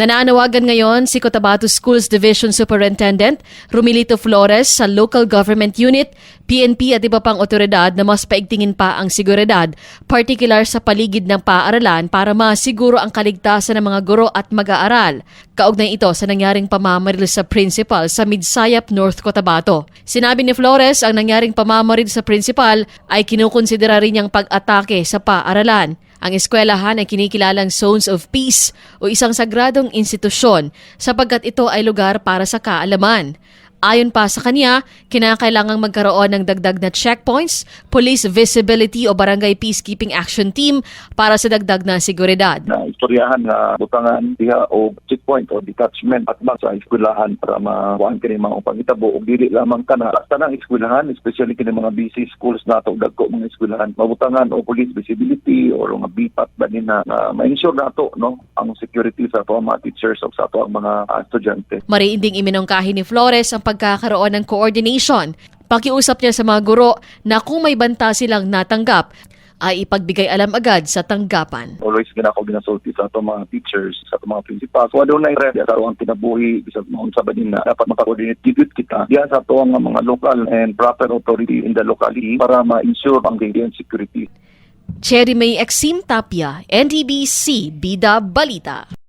Nananawagan ngayon si Cotabato Schools Division Superintendent Rumilito Flores sa local government unit, PNP at iba pang otoridad na mas paigtingin pa ang seguridad, particular sa paligid ng paaralan para masiguro ang kaligtasan ng mga guro at mag-aaral. Kaugnay ito sa nangyaring pamamaril sa principal sa Midsayap, North Cotabato. Sinabi ni Flores ang nangyaring pamamaril sa principal ay kinukonsidera rin niyang pag-atake sa paaralan. Ang eskwelahan ay kinikilalang Zones of Peace o isang sagradong institusyon sapagkat ito ay lugar para sa kaalaman. Ayon pa sa kanya, kinakailangang magkaroon ng dagdag na checkpoints, police visibility o barangay peacekeeping action team para sa dagdag na seguridad. na istoryahan nga butangan diha o checkpoint o detachment at ba sa eskwelahan para makuhaan kini mga pangitabo ug dili lamang kana basta ng eskwelahan especially kini mga busy schools nato dagko mga eskwelahan mabutangan o police visibility or mga bipat ba nina na ma-ensure nato no ang security sa ato mga teachers o sa ato ang mga ah, estudyante Mariinding iminungkahi ni Flores ang pagkakaroon ng coordination. Pakiusap niya sa mga guro na kung may banta silang natanggap, ay ipagbigay alam agad sa tanggapan. always gina ako ginasulti sa ato mga teachers sa ato mga principal so adunay red sa ato ang kinabuhi bisag maun sa badin na dapat maka-coordinate gid kita diha sa ato ang mga local and proper authority in the locality para ma-ensure ang and security Cherry May Exim Tapia, NDBC, Bida Balita.